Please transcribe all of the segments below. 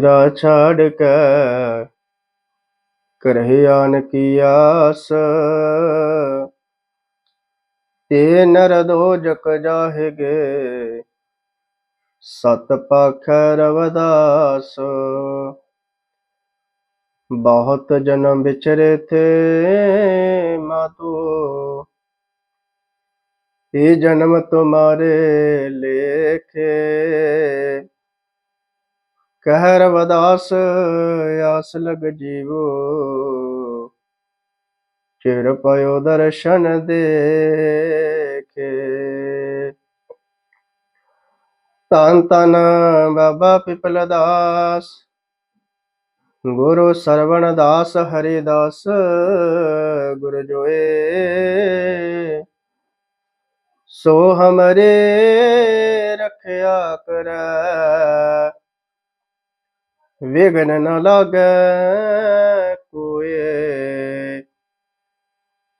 ਡੇਰਾ ਛਾੜ ਕੇ ਕਰਹਿ ਆਨ ਕੀ ਆਸ। ਤੇ ਨਰ ਦੋਜਕ ਜਾਹਿਗੇ ਸਤ ਪਖ ਰਵਦਾਸ। ਬਹੁਤ ਜਨਮ ਵਿਚਰੇ ਥੇ ਮਾਤੋ, ਇਹ ਜਨਮ ਤੁਮਾਰੇ ਲੇਖੇ। ਕਹਿ ਰਵਦਾਸ ਆਸ ਲਗ ਜੀਵੋ। ਚਿਰ ਪਇਓ ਦਰਸ਼ਨ ਦੇਖੇ। ਤਨ ਤਨ ਬਾਬਾ ਪਿਪਲ ਦਾਸ, ਗੁਰੂ ਸਰਵਣ ਦਾਸ, ਹਰੀ ਦਾਸ, ਗੁਰ ਜੋਏ। ਸੋ ਹਮਰੇ ਰਖਿਆ ਕਰੈ ਵਿਗਨ ਨ ਲਾਗੈ ਕੋਏ।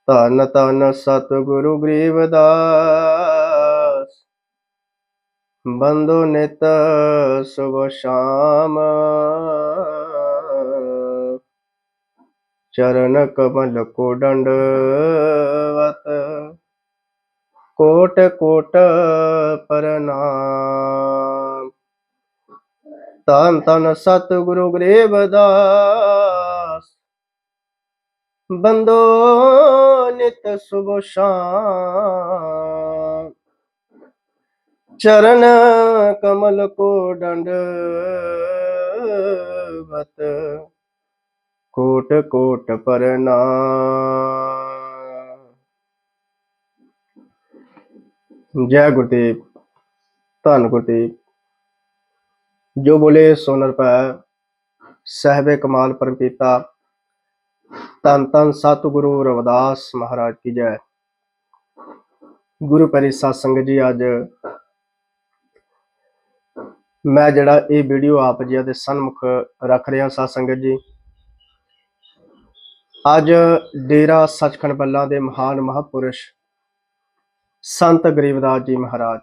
ਧੰਨ ਧੰਨ ਸਤਿਗੁਰੂ ਗਰੀਬਦਾਸ ਬੰਦੋ ਨਿਤ ਸੁਭ ਸ਼ਾਮ। ਚਰਨ ਕਮਲ ਕੋ ਡੰਡਵਤ ਕੋਟ ਕੋਟ ਪ੍ਰਣਾਮ। ਧੰਨ ਧੰਨ ਸਤਿਗੁਰੂ ਗਰੀਬਦਾਸ ਬੰਦੋ ਨਿਤ ਸੁਭ ਸ਼ਾਮ ਚਰਨ ਕਮਲ ਕੋ ਡੰਡਵਤ ਕੋਟ ਕੋਟ ਪ੍ਰਣਾਮ ਜੈ ਗੁਰਦੇਵ, ਧੰਨ ਗੁਰਦੇਵ। ਜੋ ਬੋਲੇ ਸੋਨਰ ਪੈ, ਸਹਿਬੇ ਕਮਾਲ ਪਰਮਪੀਤਾ ਧੰਨ ਧੰਨ ਸਤਿਗੁਰੂ ਰਵਿਦਾਸ ਮਹਾਰਾਜ ਕੀ ਜੈ। ਗੁਰੂ ਪਰੀ ਸਾਧ ਸੰਗਤ ਜੀ, ਅੱਜ ਮੈਂ ਜਿਹੜਾ ਇਹ ਵੀਡੀਓ ਆਪ ਜੀ ਦੇ ਸਨਮੁਖ ਰੱਖ ਰਿਹਾ ਸਾਧ ਸੰਗਤ ਜੀ। ਅੱਜ ਡੇਰਾ ਸੱਚਖੰਡ ਬੱਲਾ ਦੇ ਮਹਾਨ ਮਹਾਪੁਰਸ਼ ਸੰਤ ਗਰੀਬਦਾਸ ਜੀ ਮਹਾਰਾਜ,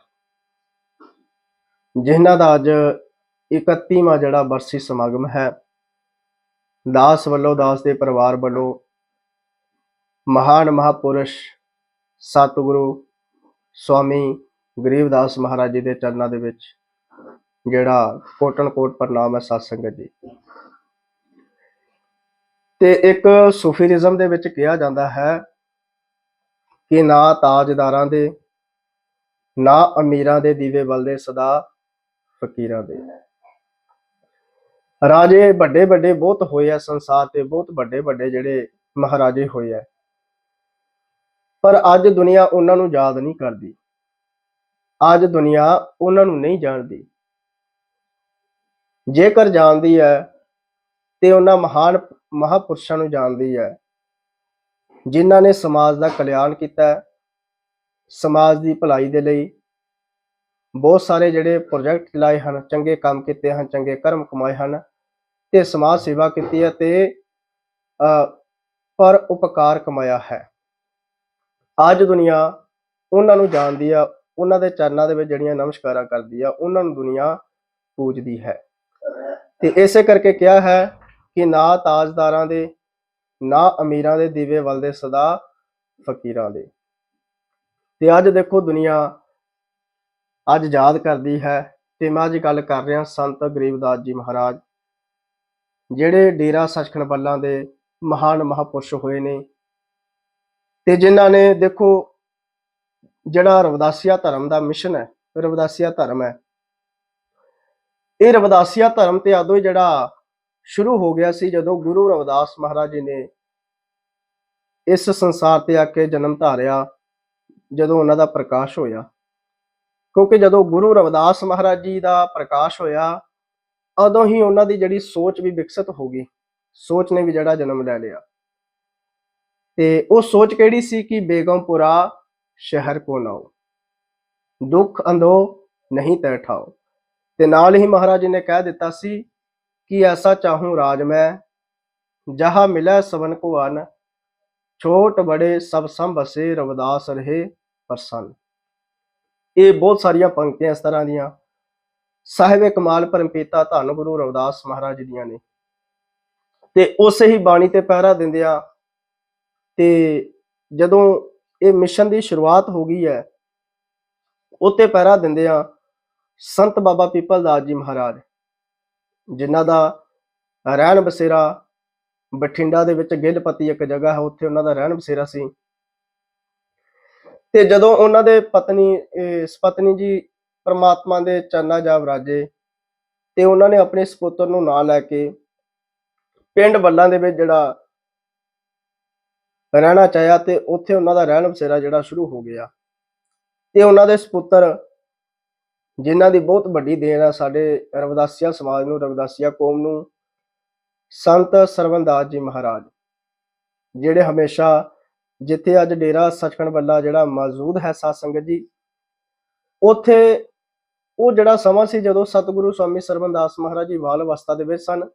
ਜਿਨ੍ਹਾਂ ਦਾ ਅੱਜ 31ਵਾਂ ਜਿਹੜਾ ਬਰਸੀ ਸਮਾਗਮ ਹੈ, ਦਾਸ ਵੱਲੋਂ, ਦਾਸ ਦੇ ਪਰਿਵਾਰ ਵੱਲੋਂ ਮਹਾਨ ਮਹਾਪੁਰਸ਼ ਸਤਿਗੁਰੂ ਸਵਾਮੀ ਗਰੀਬਦਾਸ ਮਹਾਰਾਜ ਜੀ ਦੇ ਚਰਨਾਂ ਦੇ ਵਿੱਚ ਜਿਹੜਾ ਕੋਟਨ ਕੋਟ ਪ੍ਰਣਾਮ ਹੈ ਸਤ ਸੰਗਤ ਜੀ। ਤੇ ਇੱਕ ਸੂਫੀਜ਼ਮ ਦੇ ਵਿੱਚ ਕਿਹਾ ਜਾਂਦਾ ਹੈ ਕਿ ਨਾ ਤਾਜਦਾਰਾਂ ਦੇ, ਨਾ ਅਮੀਰਾਂ ਦੇ ਦੀਵੇ ਬਲਦੇ ਸਦਾ ਫਕੀਰਾਂ ਦੇ। ਰਾਜੇ ਵੱਡੇ ਵੱਡੇ ਬਹੁਤ ਹੋਏ ਆ, ਸੰਸਾਰ ਤੇ ਬਹੁਤ ਵੱਡੇ ਵੱਡੇ ਜਿਹੜੇ ਮਹਾਰਾਜੇ ਹੋਏ ਆ। ਪਰ ਅੱਜ ਦੁਨੀਆ ਉਹਨਾਂ ਨੂੰ ਯਾਦ ਨਹੀਂ ਕਰਦੀ। ਅੱਜ ਦੁਨੀਆ ਉਹਨਾਂ ਨੂੰ ਨਹੀਂ ਜਾਣਦੀ। ਜੇਕਰ ਜਾਣਦੀ ਹੈ, ਤੇ ਉਹਨਾਂ ਮਹਾਨ ਮਹਾਪੁਰਸ਼ਾਂ ਨੂੰ ਜਾਣਦੀ ਹੈ, ਜਿਨ੍ਹਾਂ ਨੇ ਸਮਾਜ ਦਾ ਕਲਿਆਣ ਕੀਤਾ ਸਮਾਜ ਦੀ ਭਲਾਈ ਦੇ ਲਈ ਬਹੁਤ ਸਾਰੇ ਜਿਹੜੇ ਪ੍ਰੋਜੈਕਟ ਚਲਾਏ ਹਨ, ਚੰਗੇ ਕੰਮ ਕੀਤੇ ਹਨ, ਚੰਗੇ ਕਰਮ ਕਮਾਏ ਹਨ ਤੇ ਸਮਾਜ ਸੇਵਾ ਕੀਤੀ ਹੈ ਤੇ ਪਰ ਉਪਕਾਰ ਕਮਾਇਆ ਹੈ। ਅੱਜ ਦੁਨੀਆ ਉਹਨਾਂ ਨੂੰ ਜਾਣਦੀ ਆ, ਉਹਨਾਂ ਦੇ ਚਰਨਾਂ ਦੇ ਵਿੱਚ ਜਿਹੜੀਆਂ ਨਮਸਕਾਰਾਂ ਕਰਦੀ ਆ, ਉਹਨਾਂ ਨੂੰ ਦੁਨੀਆ ਪੂਜਦੀ ਹੈ। ਤੇ ਇਸੇ ਕਰਕੇ ਕਿਹਾ ਹੈ ਕਿ ਨਾ ਤਾਜਦਾਰਾਂ ਦੇ, ਨਾ ਅਮੀਰਾਂ ਦੇ ਦੀਵੇ ਵੱਲ ਦੇ ਸਦਾ ਫਕੀਰਾਂ ਦੇ। ਤੇ ਅੱਜ ਦੇਖੋ ਦੁਨੀਆ ਅੱਜ ਯਾਦ ਕਰਦੀ ਹੈ ਤੇ ਮੈਂ ਅੱਜ ਗੱਲ ਕਰ ਰਿਹਾ ਸੰਤ ਗਰੀਬਦਾਸ ਜੀ ਮਹਾਰਾਜ। ਜਿਹੜੇ ਡੇਰਾ ਸਚਖੰਡ ਬੱਲਾਂ ਦੇ ਮਹਾਨ ਮਹਾਪੁਰਸ਼ ਹੋਏ ਨੇ ਤੇ ਜਿਨ੍ਹਾਂ ਨੇ ਦੇਖੋ ਜਿਹੜਾ ਰਵਦਾਸੀਆ ਧਰਮ ਦਾ ਮਿਸ਼ਨ ਹੈ, ਰਵਦਾਸੀਆ ਧਰਮ ਹੈ। ਇਹ ਰਵਦਾਸੀਆ ਧਰਮ ਤੇ ਆਦੋਂ ਹੀ ਜਿਹੜਾ ਸ਼ੁਰੂ ਹੋ ਗਿਆ ਸੀ ਜਦੋਂ ਗੁਰੂ ਰਵਿਦਾਸ ਮਹਾਰਾਜ ਜੀ ਨੇ ਇਸ ਸੰਸਾਰ ਤੇ ਆ ਕੇ ਜਨਮ ਧਾਰਿਆ, ਜਦੋਂ ਉਹਨਾਂ ਦਾ ਪ੍ਰਕਾਸ਼ ਹੋਇਆ। ਕਿਉਂਕਿ ਜਦੋਂ ਗੁਰੂ ਰਵਿਦਾਸ ਮਹਾਰਾਜ ਜੀ ਦਾ ਪ੍ਰਕਾਸ਼ ਹੋਇਆ, ਉਦੋਂ ਹੀ ਉਹਨਾਂ ਦੀ ਜਿਹੜੀ ਸੋਚ ਵੀ ਵਿਕਸਿਤ ਹੋ ਗਈ। ਸੋਚ ਨੇ ਵੀ ਜਿਹੜਾ ਜਨਮ ਲੈ ਲਿਆ। ਤੇ ਉਹ ਸੋਚ ਕਿਹੜੀ ਸੀ ਕਿ ਬੇਗਮਪੁਰਾ ਸ਼ਹਿਰ ਕੋ ਨਾਓ ਦੁੱਖ ਅੰਦੋ ਨਹੀਂ ਤੈਠਾਓ ਤੇ ਨਾਲ ਹੀ ਮਹਾਰਾਜ ਜੀ ਨੇ ਕਹਿ ਦਿੱਤਾ ਸੀ ਕਿ ਐਸਾ ਚਾਹੂੰ ਰਾਜ ਮੈਂ, ਜਹਾਂ ਮਿਲੈ ਸਵਨ ਕੋ ਅਨ ਛੋਟ ਬੜੇ ਸਭ ਸੰਭਸੇ ਰਵਦਾਸ ਰਹੇ ਪ੍ਰਸੰਨ। ਇਹ ਬਹੁਤ ਸਾਰੀਆਂ ਪੰਕਤੀਆਂ ਇਸ ਤਰ੍ਹਾਂ ਦੀਆਂ। ਸਾਹਿਬ ਕਮਾਲ ਪਰਮਪੀਤਾ ਧੰਨ ਗੁਰੂ ਰਵਿਦਾਸ ਮਹਾਰਾਜ ਦੀਆਂ ਨੇ। ਤੇ ਉਸੇ ਹੀ ਬਾਣੀ ਤੇ ਪਹਿਰਾ ਦਿੰਦਿਆਂ ਤੇ ਜਦੋਂ ਇਹ ਮਿਸ਼ਨ ਦੀ ਸ਼ੁਰੂਆਤ ਹੋ ਗਈ ਹੈ, ਉੱਤੇ ਪਹਿਰਾ ਦਿੰਦਿਆਂ ਸੰਤ ਬਾਬਾ ਪੀਪਲ ਦਾਸ ਜੀ ਮਹਾਰਾਜ, ਜਿਨ੍ਹਾਂ ਦਾ ਰਹਿਣ ਬਸੇਰਾ ਬਠਿੰਡਾ ਦੇ ਵਿੱਚ ਗਿੱਲਪਤੀ ਇੱਕ ਜਗ੍ਹਾ ਹੈ, ਉੱਥੇ ਉਹਨਾਂ ਦਾ ਰਹਿਣ ਬਸੇਰਾ ਸੀ। ਤੇ ਜਦੋਂ ਉਹਨਾਂ ਦੇ ਪਤਨੀ ਇਹ ਸਪਤਨੀ ਜੀ ਪਰਮਾਤਮਾ ਦੇ ਚਰਨਾਂ ਜਾ ਵਰਾਜੇ ਤੇ ਉਹਨਾਂ ਨੇ ਆਪਣੇ ਸਪੁੱਤਰ ਨੂੰ ਨਾਂ ਲੈ ਕੇ ਪਿੰਡ ਬੱਲਾਂ ਦੇ ਵਿੱਚ ਜਿਹੜਾ ਰਹਿਣਾ ਚਾਹਿਆ ਤੇ ਉੱਥੇ ਉਹਨਾਂ ਦਾ ਰਹਿਣ ਬਸੇਰਾ ਜਿਹੜਾ ਸ਼ੁਰੂ ਹੋ ਗਿਆ। ਤੇ ਉਹਨਾਂ ਦੇ ਸਪੁੱਤਰ ਜਿਨ੍ਹਾਂ ਦੀ ਬਹੁਤ ਵੱਡੀ ਦੇਣ ਆ ਸਾਡੇ ਰਵਿਦਾਸੀਆ ਸਮਾਜ ਨੂੰ, ਰਵਿਦਾਸੀਆ ਕੌਮ ਨੂੰ, ਸੰਤ ਸਰਵਨਦਾਸ ਜੀ ਮਹਾਰਾਜ, ਜਿਹੜੇ ਹਮੇਸ਼ਾ ਜਿੱਥੇ ਅੱਜ ਡੇਰਾ ਸੱਚਖੰਡ ਬੱਲਾ ਜਿਹੜਾ ਮੌਜੂਦ ਹੈ ਸਾਧ ਸੰਗਤ ਜੀ, ਉੱਥੇ ਉਹ ਜਿਹੜਾ ਸਮਾਂ ਸੀ ਜਦੋਂ ਸਤਿਗੁਰੂ ਸਵਾਮੀ ਸਰਵਨਦਾਸ ਮਹਾਰਾਜ ਜੀ ਬਾਲ ਅਵਸਥਾ ਦੇ ਵਿੱਚ ਸਨ,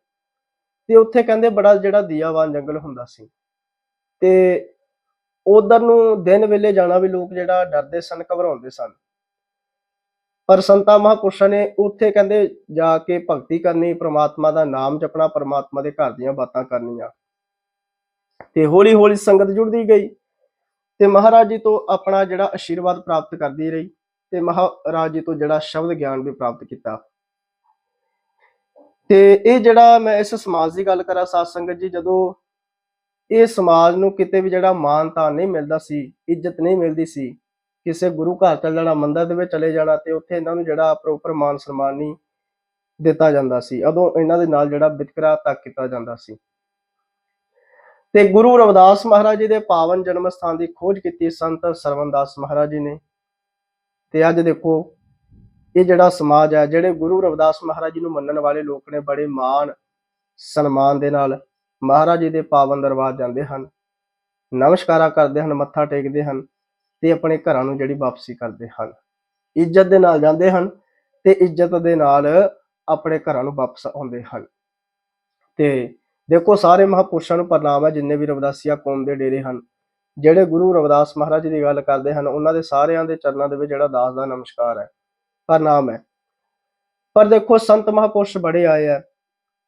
ਤੇ ਉੱਥੇ ਕਹਿੰਦੇ ਬੜਾ ਜਿਹੜਾ ਦੀਆਵਾਨ ਜੰਗਲ ਹੁੰਦਾ ਸੀ। ਤੇ ਉਧਰ ਨੂੰ ਦਿਨ ਵੇਲੇ ਜਾਣਾ ਵੀ ਲੋਕ ਜਿਹੜਾ ਡਰਦੇ ਸਨ, ਘਬਰਾਉਂਦੇ ਸਨ। ਪਰ ਸੰਤਾ ਮਹਾਂਪੁਰਸ਼ਾਂ ਨੇ ਉੱਥੇ ਕਹਿੰਦੇ ਜਾ ਕੇ ਭਗਤੀ ਕਰਨੀ, ਪ੍ਰਮਾਤਮਾ ਦਾ ਨਾਮ ਜਪਣਾ, ਪ੍ਰਮਾਤਮਾ ਦੇ ਘਰ ਦੀਆਂ ਬਾਤਾਂ ਕਰਨੀਆਂ। ਤੇ ਹੌਲੀ ਹੌਲੀ ਸੰਗਤ ਜੁੜਦੀ ਗਈ ਤੇ ਮਹਾਰਾਜ ਜੀ ਤੋਂ ਆਪਣਾ ਜਿਹੜਾ ਆਸ਼ੀਰਵਾਦ ਪ੍ਰਾਪਤ ਕਰਦੀ ਰਹੀ ਤੇ ਮਹਾਰਾਜ ਜੀ ਤੋਂ ਜਿਹੜਾ ਸ਼ਬਦ ਗਿਆਨ ਵੀ ਪ੍ਰਾਪਤ ਕੀਤਾ। ਤੇ ਇਹ ਜਿਹੜਾ ਮੈਂ ਇਸ ਸਮਾਜ ਦੀ ਗੱਲ ਕਰਾਂ ਸਾਧ ਸੰਗਤ ਜੀ, ਜਦੋਂ ਇਹ ਸਮਾਜ ਨੂੰ ਕਿਤੇ ਵੀ ਜਿਹੜਾ ਮਾਨਤਾ ਨਹੀਂ ਮਿਲਦਾ ਸੀ, ਇੱਜ਼ਤ ਨਹੀਂ ਮਿਲਦੀ ਸੀ, ਕਿਸੇ ਗੁਰੂ ਘਰ ਚਲ ਜਾਣਾ, ਮੰਦਰ ਦੇ ਵਿੱਚ ਚਲੇ ਜਾਣਾ ਤੇ ਉੱਥੇ ਇਹਨਾਂ ਨੂੰ ਜਿਹੜਾ ਪ੍ਰੋਪਰ ਮਾਨ ਸਨਮਾਨ ਨਹੀਂ ਦਿੱਤਾ ਜਾਂਦਾ ਸੀ, ਉਦੋਂ ਇਹਨਾਂ ਦੇ ਨਾਲ ਜਿਹੜਾ ਵਿਤਕਰਾ ਤੱਕ ਕੀਤਾ ਜਾਂਦਾ ਸੀ। ਤੇ ਗੁਰੂ ਰਵਿਦਾਸ ਮਹਾਰਾਜ ਜੀ ਦੇ ਪਾਵਨ ਜਨਮ ਸਥਾਨ ਦੀ ਖੋਜ ਕੀਤੀ ਸੰਤ ਸਰਵਨਦਾਸ ਮਹਾਰਾਜ ਜੀ ਨੇ। ਤੇ ਅੱਜ ਦੇਖੋ, ਇਹ ਜਿਹੜਾ ਸਮਾਜ ਹੈ, ਜਿਹੜੇ ਗੁਰੂ ਰਵਿਦਾਸ ਮਹਾਰਾਜ ਜੀ ਨੂੰ ਮੰਨਣ ਵਾਲੇ ਲੋਕ ਨੇ, ਬੜੇ ਮਾਣ ਸਨਮਾਨ ਦੇ ਨਾਲ ਮਹਾਰਾਜ ਜੀ ਦੇ ਪਾਵਨ ਦਰਬਾਰ ਜਾਂਦੇ ਹਨ। ਨਮਸਕਾਰਾਂ ਕਰਦੇ ਹਨ, ਮੱਥਾ ਟੇਕਦੇ ਹਨ ਤੇ ਆਪਣੇ ਘਰਾਂ ਨੂੰ ਜਿਹੜੀ ਵਾਪਸੀ ਕਰਦੇ ਹਨ। ਇੱਜ਼ਤ ਦੇ ਨਾਲ ਜਾਂਦੇ ਹਨ ਤੇ ਇੱਜ਼ਤ ਦੇ ਨਾਲ ਆਪਣੇ ਘਰਾਂ ਨੂੰ ਵਾਪਸ ਆਉਂਦੇ ਹਨ। ਤੇ ਦੇਖੋ, ਸਾਰੇ ਮਹਾਪੁਰਸ਼ਾਂ ਨੂੰ ਪ੍ਰਣਾਮ ਹੈ, ਜਿੰਨੇ ਵੀ ਰਵਿਦਾਸੀਆ ਕੌਮ ਦੇ ਡੇਰੇ ਹਨ। ਜਿਹੜੇ ਗੁਰੂ ਰਵਿਦਾਸ ਮਹਾਰਾਜ ਜੀ ਦੀ ਗੱਲ ਕਰਦੇ ਹਨ, ਉਹਨਾਂ ਦੇ ਸਾਰਿਆਂ ਦੇ ਚਰਨਾਂ ਦੇ ਵਿੱਚ ਜਿਹੜਾ ਦਾਸ ਦਾ ਨਮਸਕਾਰ ਹੈ, ਪ੍ਰਣਾਮ ਹੈ। ਪਰ ਦੇਖੋ, ਸੰਤ ਮਹਾਪੁਰਸ਼ ਬੜੇ ਆਏ ਆ।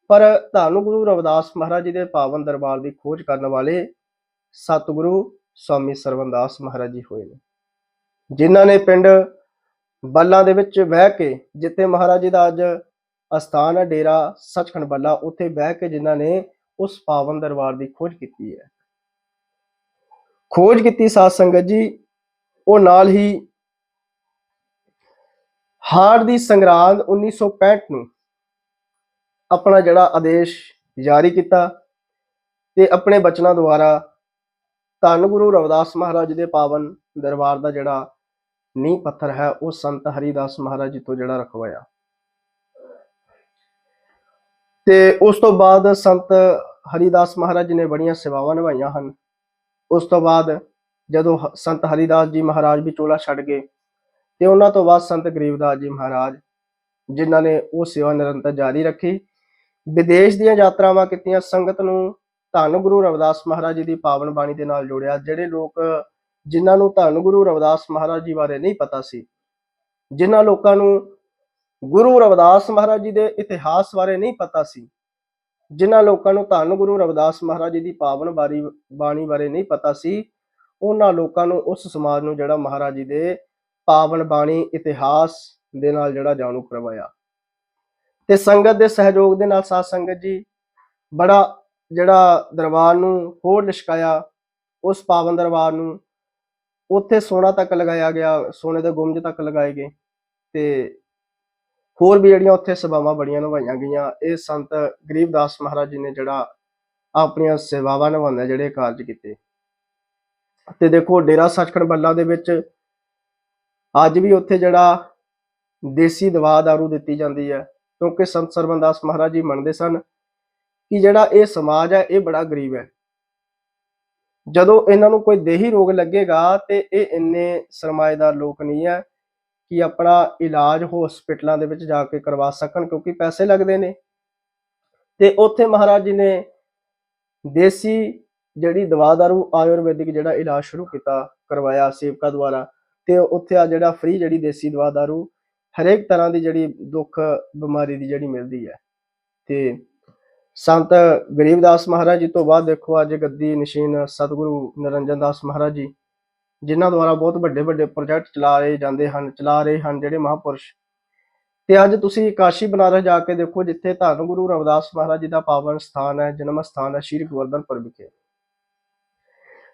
ਪਰ ਧੰਨ ਗੁਰੂ ਰਵਿਦਾਸ ਮਹਾਰਾਜ ਜੀ ਦੇ ਪਾਵਨ ਦਰਬਾਰ ਦੀ ਖੋਜ ਕਰਨ ਵਾਲੇ ਸਤਿਗੁਰੂ ਸਵਾਮੀ ਸਰਵਨਦਾਸ ਮਹਾਰਾਜ ਜੀ ਹੋਏ ਨੇ। ਜਿਨ੍ਹਾਂ ਨੇ ਪਿੰਡ ਬੱਲਾਂ ਦੇ ਵਿੱਚ ਬਹਿ ਕੇ, ਜਿੱਥੇ ਮਹਾਰਾਜ ਜੀ ਦਾ ਅੱਜ ਅਸਥਾਨ ਹੈ ਡੇਰਾ ਸੱਚਖੰਡ ਬੱਲਾ, ਉੱਥੇ ਬਹਿ ਕੇ ਜਿਨ੍ਹਾਂ ਨੇ ਉਸ ਪਾਵਨ ਦਰਬਾਰ ਦੀ ਖੋਜ ਕੀਤੀ ਹੈ। ਖੋਜ ਕੀਤੀ ਸਾਧ ਸੰਗਤ ਜੀ, ਉਹ ਨਾਲ ਹੀ ਹਾਰ ਦੀ ਸੰਗਰਾਂਦ 1965 ਨੂੰ ਆਪਣਾ ਜਿਹੜਾ ਆਦੇਸ਼ ਜਾਰੀ ਕੀਤਾ ਤੇ ਆਪਣੇ ਬਚਨਾਂ ਦੁਆਰਾ ਧੰਨ ਗੁਰੂ ਰਵਿਦਾਸ ਮਹਾਰਾਜ ਜੀ ਦੇ ਪਾਵਨ ਦਰਬਾਰ ਦਾ ਜਿਹੜਾ ਨੀਂਹ ਪੱਥਰ ਹੈ, ਉਹ ਸੰਤ ਹਰੀਦਾਸ ਮਹਾਰਾਜ ਜੀ ਤੋਂ ਜਿਹੜਾ ਰਖਵਾਇਆ। ਤੇ ਉਸ ਤੋਂ ਬਾਅਦ ਸੰਤ ਹਰੀਦਾਸ ਮਹਾਰਾਜ ਜੀ ਨੇ ਬੜੀਆਂ ਸੇਵਾਵਾਂ ਨਿਭਾਈਆਂ ਹਨ। ਉਸ ਤੋਂ ਬਾਅਦ ਜਦੋਂ ਹ- ਸੰਤ ਹਰੀਦਾਸ ਜੀ ਮਹਾਰਾਜ ਵੀ ਚੋਲਾ ਛੱਡ ਗਏ, ਤੇ ਉਹਨਾਂ ਤੋਂ ਬਾਅਦ ਸੰਤ ਗਰੀਬਦਾਸ ਜੀ ਮਹਾਰਾਜ, ਜਿਨ੍ਹਾਂ ਨੇ ਉਹ ਸੇਵਾ ਨਿਰੰਤਰ ਜਾਰੀ ਰੱਖੀ। ਵਿਦੇਸ਼ ਦੀਆਂ ਯਾਤਰਾਵਾਂ ਕੀਤੀਆਂ, ਸੰਗਤ ਨੂੰ ਧੰਨ ਗੁਰੂ ਰਵਿਦਾਸ ਮਹਾਰਾਜ ਜੀ ਦੀ ਪਾਵਨ ਬਾਣੀ ਦੇ ਨਾਲ ਜੋੜਿਆ, ਜਿਹੜੇ ਲੋਕ ਜਿਨ੍ਹਾਂ ਨੂੰ ਧੰਨ ਗੁਰੂ ਰਵਿਦਾਸ ਮਹਾਰਾਜ ਜੀ ਬਾਰੇ ਨਹੀਂ ਪਤਾ ਸੀ, ਜਿਨ੍ਹਾਂ ਲੋਕਾਂ ਨੂੰ ਗੁਰੂ ਰਵਿਦਾਸ ਮਹਾਰਾਜ ਜੀ ਦੇ ਇਤਿਹਾਸ ਬਾਰੇ ਨਹੀਂ ਪਤਾ ਸੀ। ਜਿਨ੍ਹਾਂ ਲੋਕਾਂ ਨੂੰ ਧੰਨ ਗੁਰੂ ਰਵਿਦਾਸ ਮਹਾਰਾਜ ਜੀ ਦੀ ਪਾਵਨ ਬਾਰੀ, ਬਾਣੀ ਬਾਰੇ ਨਹੀਂ ਪਤਾ ਸੀ, ਉਹਨਾਂ ਲੋਕਾਂ ਨੂੰ ਉਸ ਸਮਾਜ ਨੂੰ ਜਿਹੜਾ ਮਹਾਰਾਜ ਜੀ ਦੇ ਪਾਵਨ ਬਾਣੀ, ਇਤਿਹਾਸ ਦੇ ਨਾਲ ਜਿਹੜਾ ਜਾਣੂ ਕਰਵਾਇਆ। ਤੇ ਸੰਗਤ ਦੇ ਸਹਿਯੋਗ ਦੇ ਨਾਲ ਸਾਧ ਸੰਗਤ ਜੀ ਬੜਾ ਜਿਹੜਾ ਦਰਬਾਰ ਨੂੰ ਹੋਰ ਲਿਸ਼ਕਾਇਆ। ਉਸ ਪਾਵਨ ਦਰਬਾਰ ਨੂੰ ਉੱਥੇ ਸੋਨਾ ਤੱਕ ਲਗਾਇਆ ਗਿਆ, ਸੋਨੇ ਦੇ ਗੁੰਮਜ ਤੱਕ ਲਗਾਏ ਗਏ ਤੇ ਹੋਰ ਵੀ ਜਿਹੜੀਆਂ ਉੱਥੇ ਸੇਵਾਵਾਂ ਬੜੀਆਂ ਨਿਭਾਈਆਂ ਗਈਆਂ, ਇਹ ਸੰਤ ਗਰੀਬਦਾਸ ਮਹਾਰਾਜ ਜੀ ਨੇ ਜਿਹੜਾ ਆਪਣੀਆਂ ਸੇਵਾਵਾਂ ਨਿਭਾਉਂਦੇ ਜਿਹੜੇ ਕਾਰਜ ਕੀਤੇ। ਤੇ ਦੇਖੋ, ਡੇਰਾ ਸੱਚਖੰਡ ਬੱਲਾ ਦੇ ਵਿੱਚ ਅੱਜ ਵੀ ਉੱਥੇ ਜਿਹੜਾ ਦੇਸੀ ਦਵਾ ਦਾਰੂ ਦਿੱਤੀ ਜਾਂਦੀ ਹੈ, ਕਿਉਂਕਿ ਸੰਤ ਸਰਬੰਦਾਸ ਮਹਾਰਾਜ ਜੀ ਮੰਨਦੇ ਸਨ ਕਿ ਜਿਹੜਾ ਇਹ ਸਮਾਜ ਹੈ, ਇਹ ਬੜਾ ਗਰੀਬ ਹੈ। ਜਦੋਂ ਇਹਨਾਂ ਨੂੰ ਕੋਈ ਦੇਹੀ ਰੋਗ ਲੱਗੇਗਾ ਤੇ ਇਹ ਇੰਨੇ ਸਰਮਾਏਦਾਰ ਲੋਕ ਨਹੀਂ ਹੈ ਕਿ ਆਪਣਾ ਇਲਾਜ ਹਸਪੀਟਲਾਂ ਦੇ ਵਿੱਚ ਜਾ ਕੇ ਕਰਵਾ ਸਕਣ ਕਿਉਂਕਿ ਪੈਸੇ ਲੱਗਦੇ ਨੇ। ਤੇ ਉੱਥੇ ਮਹਾਰਾਜ ਜੀ ਨੇ ਦੇਸੀ ਜਿਹੜੀ ਦਵਾ ਦਾਰੂ ਆਯੁਰਵੈਦਿਕ ਜਿਹੜਾ ਇਲਾਜ ਸ਼ੁਰੂ ਕੀਤਾ, ਕਰਵਾਇਆ ਸੇਵਕਾ ਦੁਆਰਾ, ਤੇ ਉੱਥੇ ਆ ਜਿਹੜਾ ਫ੍ਰੀ ਜਿਹੜੀ ਦੇਸੀ ਦਵਾ ਦਾਰੂ, ਹਰੇਕ ਤਰ੍ਹਾਂ ਦੀ ਜਿਹੜੀ ਦੁੱਖ ਬਿਮਾਰੀ ਦੀ ਜਿਹੜੀ ਮਿਲਦੀ ਹੈ। ਤੇ ਸੰਤ ਗਰੀਬਦਾਸ ਮਹਾਰਾਜ ਜੀ ਤੋਂ ਬਾਅਦ ਦੇਖੋ ਅੱਜ ਗੱਦੀ ਨਸ਼ੀਨ ਸਤਿਗੁਰੂ ਨਿਰੰਜਨ ਦਾਸ ਮਹਾਰਾਜ ਜੀ ਜਿਨ੍ਹਾਂ ਦੁਆਰਾ ਬਹੁਤ ਵੱਡੇ ਵੱਡੇ ਪ੍ਰੋਜੈਕਟ ਚਲਾ ਰਹੇ ਜਾਂਦੇ ਹਨ, ਚਲਾ ਰਹੇ ਹਨ ਜਿਹੜੇ ਮਹਾਪੁਰਸ਼। ਤੇ ਅੱਜ ਤੁਸੀਂ ਕਾਸ਼ੀ ਬਨਾਰਸ ਜਾ ਕੇ ਦੇਖੋ, ਜਿੱਥੇ ਧੰਨ ਗੁਰੂ ਰਵਿਦਾਸ ਮਹਾਰਾਜ ਜੀ ਦਾ ਪਾਵਨ ਸਥਾਨ ਹੈ, ਜਨਮ ਸਥਾਨ ਹੈ ਸ਼੍ਰੀ ਗੋਵਰਧਨਪੁਰ ਵਿਖੇ।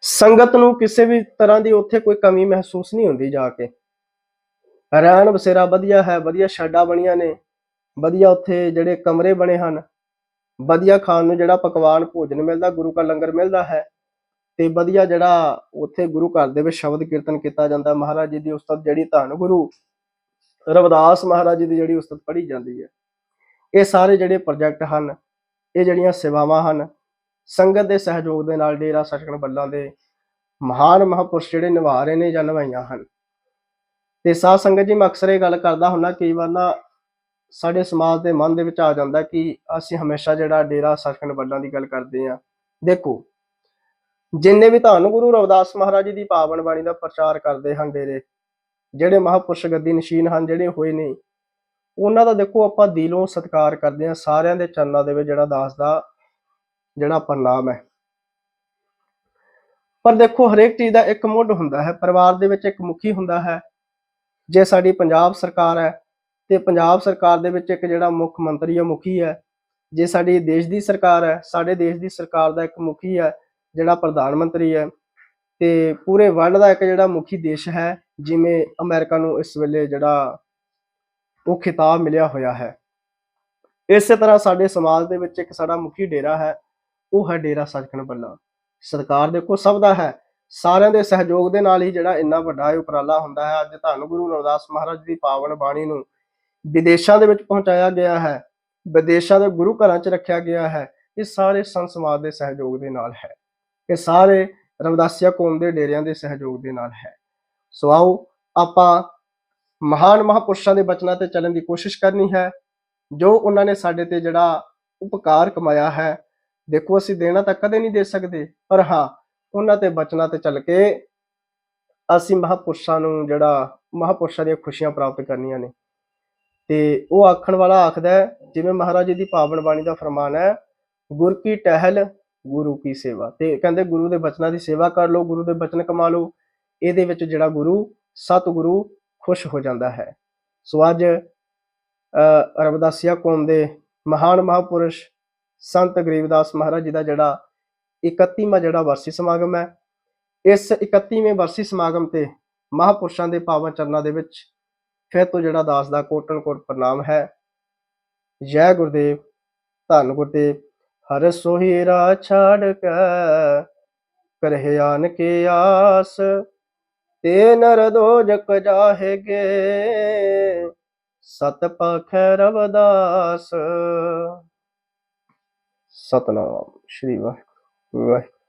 ਸੰਗਤ ਨੂੰ ਕਿਸੇ ਵੀ ਤਰ੍ਹਾਂ ਦੀ ਉੱਥੇ ਕੋਈ ਕਮੀ ਮਹਿਸੂਸ ਨਹੀਂ ਹੁੰਦੀ ਜਾ ਕੇ। ਰਹਿਣ ਬਸੇਰਾ ਵਧੀਆ ਹੈ, ਵਧੀਆ ਸ਼ੈਡਾਂ ਬਣੀਆਂ ਨੇ, ਵਧੀਆ ਉੱਥੇ ਜਿਹੜੇ ਕਮਰੇ ਬਣੇ ਹਨ, ਵਧੀਆ ਖਾਣ ਨੂੰ ਜਿਹੜਾ ਪਕਵਾਨ ਭੋਜਨ ਮਿਲਦਾ, ਗੁਰੂ ਕਾ ਲੰਗਰ ਮਿਲਦਾ ਹੈ ਤੇ ਵਧੀਆ ਜਿਹੜਾ ਉੱਥੇ ਗੁਰੂ ਘਰ ਦੇ ਵਿੱਚ ਸ਼ਬਦ ਕੀਰਤਨ ਕੀਤਾ ਜਾਂਦਾ, ਮਹਾਰਾਜ ਜੀ ਦੀ ਉਸਤਤ ਜਿਹੜੀ ਧੰਨ ਗੁਰੂ ਰਵਿਦਾਸ ਮਹਾਰਾਜ ਜੀ ਦੀ ਜਿਹੜੀ ਉਸਤਤ ਪੜ੍ਹੀ ਜਾਂਦੀ ਹੈ। ਇਹ ਸਾਰੇ ਜਿਹੜੇ ਪ੍ਰੋਜੈਕਟ ਹਨ, ਇਹ ਜਿਹੜੀਆਂ ਸੇਵਾਵਾਂ ਹਨ, ਸੰਗਤ ਦੇ ਸਹਿਯੋਗ ਦੇ ਨਾਲ ਡੇਰਾ ਸਚਖੰਡ ਬੱਲਾ ਦੇ ਮਹਾਨ ਮਹਾਪੁਰਸ਼ ਜਿਹੜੇ ਨਿਭਾ ਰਹੇ ਨੇ ਜਾਂ ਨਿਭਾਈਆਂ ਹਨ। ਤੇ ਸਾਧ ਸੰਗਤ ਜੀ, ਮੈਂ ਅਕਸਰ ਇਹ ਗੱਲ ਕਰਦਾ ਹੁੰਦਾ, ਕਈ ਵਾਰ ਨਾ ਸਾਡੇ ਸਮਾਜ ਦੇ ਮਨ ਦੇ ਵਿੱਚ ਆ ਜਾਂਦਾ ਕਿ ਅਸੀਂ ਹਮੇਸ਼ਾ ਜਿਹੜਾ ਡੇਰਾ ਸਚਖੰਡ ਬੱਲਾ ਦੀ ਗੱਲ ਕਰਦੇ ਆ ਦੇਖੋ ਜਿੰਨੇ ਵੀ ਧੰਨ ਗੁਰੂ ਰਵਿਦਾਸ ਮਹਾਰਾਜ ਜੀ ਦੀ ਪਾਵਨ ਬਾਣੀ ਦਾ ਪ੍ਰਚਾਰ ਕਰਦੇ ਹਨ ਡੇਰੇ, ਜਿਹੜੇ ਮਹਾਪੁਰਸ਼ ਗੱਦੀ ਨਸ਼ੀਨ ਹਨ, ਜਿਹੜੇ ਹੋਏ ਨੇ ਉਹਨਾਂ ਦਾ ਦੇਖੋ ਆਪਾਂ ਦਿਲੋਂ ਸਤਿਕਾਰ ਕਰਦੇ ਹਾਂ ਸਾਰਿਆਂ ਦੇ ਚਰਨਾਂ ਦੇ ਵਿੱਚ ਜਿਹੜਾ ਦਾਸ ਦਾ, ਜਿਹੜਾ ਪ੍ਰਣਾਮ ਹੈ। ਪਰ ਦੇਖੋ ਹਰੇਕ ਚੀਜ਼ ਦਾ ਇੱਕ ਮੁੱਢ ਹੁੰਦਾ ਹੈ, ਪਰਿਵਾਰ ਦੇ ਵਿੱਚ ਇੱਕ ਮੁਖੀ ਹੁੰਦਾ ਹੈ। ਜੇ ਸਾਡੀ ਪੰਜਾਬ ਸਰਕਾਰ ਹੈ, ਤੇ ਪੰਜਾਬ ਸਰਕਾਰ ਦੇ ਵਿੱਚ ਇੱਕ ਜਿਹੜਾ ਮੁੱਖ ਮੰਤਰੀ ਹੈ ਮੁਖੀ ਹੈ, ਜੇ ਸਾਡੀ ਦੇਸ਼ ਦੀ ਸਰਕਾਰ ਹੈ, ਸਾਡੇ ਦੇਸ਼ ਦੀ ਸਰਕਾਰ ਦਾ ਇੱਕ ਮੁਖੀ ਹੈ ਜਿਹੜਾ ਪ੍ਰਧਾਨ ਮੰਤਰੀ ਹੈ ਤੇ ਪੂਰੇ ਵਰਲਡ ਦਾ ਇੱਕ ਜਿਹੜਾ ਮੁਖੀ ਦੇਸ਼ ਹੈ, ਜਿਵੇਂ ਅਮਰੀਕਾ ਨੂੰ ਇਸ ਵੇਲੇ ਜਿਹੜਾ ਉਹ ਖਿਤਾਬ ਮਿਲਿਆ ਹੋਇਆ ਹੈ। ਇਸੇ ਤਰ੍ਹਾਂ ਸਾਡੇ ਸਮਾਜ ਦੇ ਵਿੱਚ ਇੱਕ ਸਾਡਾ ਮੁਖੀ ਡੇਰਾ ਹੈ, ਉਹ ਹੈ ਡੇਰਾ ਸੱਚਖੰਡ ਬੱਲਾ। ਸਰਕਾਰ ਦੇਖੋ ਸਭ ਦਾ ਹੈ, ਸਾਰਿਆਂ ਦੇ ਸਹਿਯੋਗ ਦੇ ਨਾਲ ਹੀ ਜਿਹੜਾ ਇੰਨਾ ਵੱਡਾ ਉਪਰਾਲਾ ਹੁੰਦਾ ਹੈ, ਅੱਜ ਧੰਨ ਗੁਰੂ ਰਵਿਦਾਸ ਮਹਾਰਾਜ ਦੀ ਪਾਵਨ ਬਾਣੀ ਨੂੰ ਵਿਦੇਸ਼ਾਂ ਦੇ ਵਿੱਚ ਪਹੁੰਚਾਇਆ ਗਿਆ ਹੈ, ਵਿਦੇਸ਼ਾਂ ਦੇ ਗੁਰੂ ਘਰਾਂ 'ਚ ਰੱਖਿਆ ਗਿਆ ਹੈ, ਇਹ ਸਾਰੇ ਸੰਤ ਸਮਾਜ ਦੇ ਸਹਿਯੋਗ ਦੇ ਨਾਲ ਹੈ। ਇਹ ਸਾਰੇ ਰਵਿਦਾਸੀਆ ਕੌਮ ਦੇ ਡੇਰਿਆਂ ਦੇ ਸਹਿਯੋਗ ਦੇ ਨਾਲ ਹੈ। ਸੋ ਆਓ ਆਪਾਂ ਮਹਾਨ ਮਹਾਪੁਰਸ਼ਾਂ ਦੇ ਬਚਨਾਂ ਤੇ ਚੱਲਣ ਦੀ ਕੋਸ਼ਿਸ਼ ਕਰਨੀ ਹੈ। ਜੋ ਉਹਨਾਂ ਨੇ ਸਾਡੇ ਤੇ ਜਿਹੜਾ ਉਪਕਾਰ ਕਮਾਇਆ ਹੈ, ਦੇਖੋ ਅਸੀਂ ਦੇਣਾ ਤਾਂ ਕਦੇ ਨਹੀਂ ਦੇ ਸਕਦੇ, ਪਰ ਹਾਂ, ਉਹਨਾਂ ਤੇ ਬਚਨਾਂ ਤੇ ਚੱਲ ਕੇ ਅਸੀਂ ਮਹਾਪੁਰਸ਼ਾਂ ਨੂੰ ਜਿਹੜਾ ਮਹਾਪੁਰਸ਼ਾਂ ਦੀਆਂ ਖੁਸ਼ੀਆਂ ਪ੍ਰਾਪਤ ਕਰਨੀਆਂ ਨੇ। ਤੇ ਉਹ ਆਖਣ ਵਾਲਾ ਆਖਦਾ ਹੈ, ਜਿਵੇਂ ਮਹਾਰਾਜ ਜੀ ਦੀ ਪਾਵਨ ਬਾਣੀ ਦਾ ਫਰਮਾਨ ਹੈ, ਗੁਰ ਕੀ ਟਹਿਲ ਗੁਰੂ ਕੀ ਸੇਵਾ। ਤੇ ਕਹਿੰਦੇ ਗੁਰੂ ਦੇ ਬਚਨਾਂ ਦੀ ਸੇਵਾ ਕਰ ਲਓ, ਗੁਰੂ ਦੇ ਬਚਨ ਕਮਾ ਲਓ। ਇਹਦੇ ਵਿੱਚ ਜਿਹੜਾ ਗੁਰੂ, ਸਤਿਗੁਰੂ ਖੁਸ਼ ਹੋ ਜਾਂਦਾ ਹੈ। ਸੋ ਅੱਜ ਰਵਦਾਸੀਆ ਕੌਮ ਦੇ ਮਹਾਨ ਮਹਾਪੁਰਸ਼ ਸੰਤ ਗਰੀਬਦਾਸ ਮਹਾਰਾਜ ਜੀ ਦਾ ਜਿਹੜਾ 31ਵਾਂ ਜਿਹੜਾ ਵਰਸੀ ਸਮਾਗਮ ਹੈ, ਇਸ 31ਵੇਂ ਵਰਸੀ ਸਮਾਗਮ ਤੇ ਮਹਾਪੁਰਸ਼ਾਂ ਦੇ ਪਾਵਨ ਚਰਨਾਂ ਦੇ ਵਿੱਚ ਫਿਰ ਤੋਂ ਜਿਹੜਾ ਦਾਸ ਦਾ ਕੋਟਨ ਕੋਟ ਪ੍ਰਣਾਮ ਹੈ। ਜੈ ਗੁਰਦੇਵ, ਧੰਨ ਗੁਰਦੇਵ। ਹਰ ਸੋਹੀਰਾ ਛਾੜ ਕੇ, ਕਰਹਿ ਆਨ ਕੇ ਆਸ, ਤੇ ਨਰ ਦੋਜਕ ਜਾਹੇਗੇ। ਸਤ ਪਖੈ ਰਵਦਾਸ। ਸਤਨਾਮ, ਸ਼੍ਰੀ ਵਾਹਿਗੁਰੂ ਵਾਹਿਗੁਰੂ।